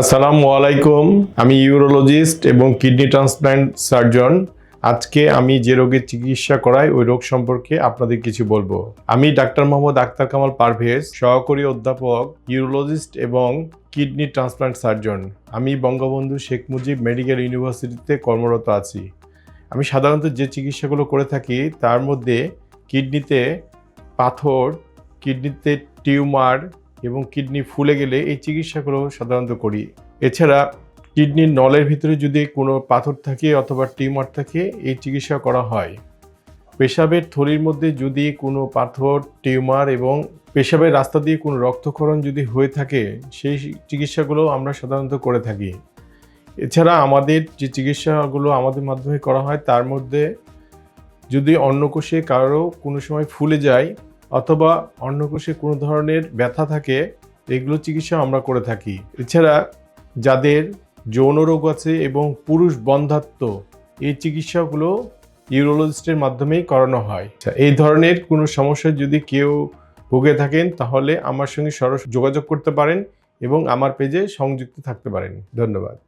আসসালামু আলাইকুম, আমি ইউরোলজিস্ট এবং কিডনি ট্রান্সপ্ল্যান্ট সার্জন। আজকে আমি যে রোগের চিকিৎসা করাই, ওই রোগ সম্পর্কে আপনাদের কিছু বলব। আমি ডাক্তার মোহাম্মদ আক্তার কামাল পারভেজ, সহকারী অধ্যাপক, ইউরোলজিস্ট এবং কিডনি ট্রান্সপ্ল্যান্ট সার্জন। আমি বঙ্গবন্ধু শেখ মুজিব মেডিকেল ইউনিভার্সিটিতে কর্মরত আছি। আমি সাধারণত যে চিকিৎসাগুলো করে থাকি, তার মধ্যে কিডনিতে পাথর, কিডনিতে টিউমার এবং কিডনি ফুলে গেলে এই চিকিৎসাগুলো সাধারণত করি। এছাড়া কিডনির নলের ভিতরে যদি কোনো পাথর থাকে অথবা টিউমার থাকে, এই চিকিৎসা করা হয়। পেশাবের থলির মধ্যে যদি কোনো পাথর, টিউমার এবং পেশাবের রাস্তা দিয়ে কোনো রক্তক্ষরণ যদি হয়ে থাকে, সেই চিকিৎসাগুলো আমরা সাধারণত করে থাকি। এছাড়া আমাদের যে চিকিৎসাগুলো আমাদের মাধ্যমে করা হয়, তার মধ্যে যদি অন্নকোষে কারও কোনো সময় ফুলে যায় অথবা অন্নকোষে কোনো ধরনের ব্যথা থাকে এগুলো চিকিৎসা আমরা করে থাকি। এছাড়া যাদের যৌন রোগ আছে এবং পুরুষ বন্ধাত্ম এই চিকিৎসাগুলো ইউরোলজিস্টের মাধ্যমেই করানো হয়। আচ্ছা, এই ধরনের কোনো সমস্যা যদি কেউ ভুগে থাকেন তাহলে আমার সঙ্গে সরাসরি যোগাযোগ করতে পারেন এবং আমার পেজে সংযুক্ত থাকতে পারেন। ধন্যবাদ।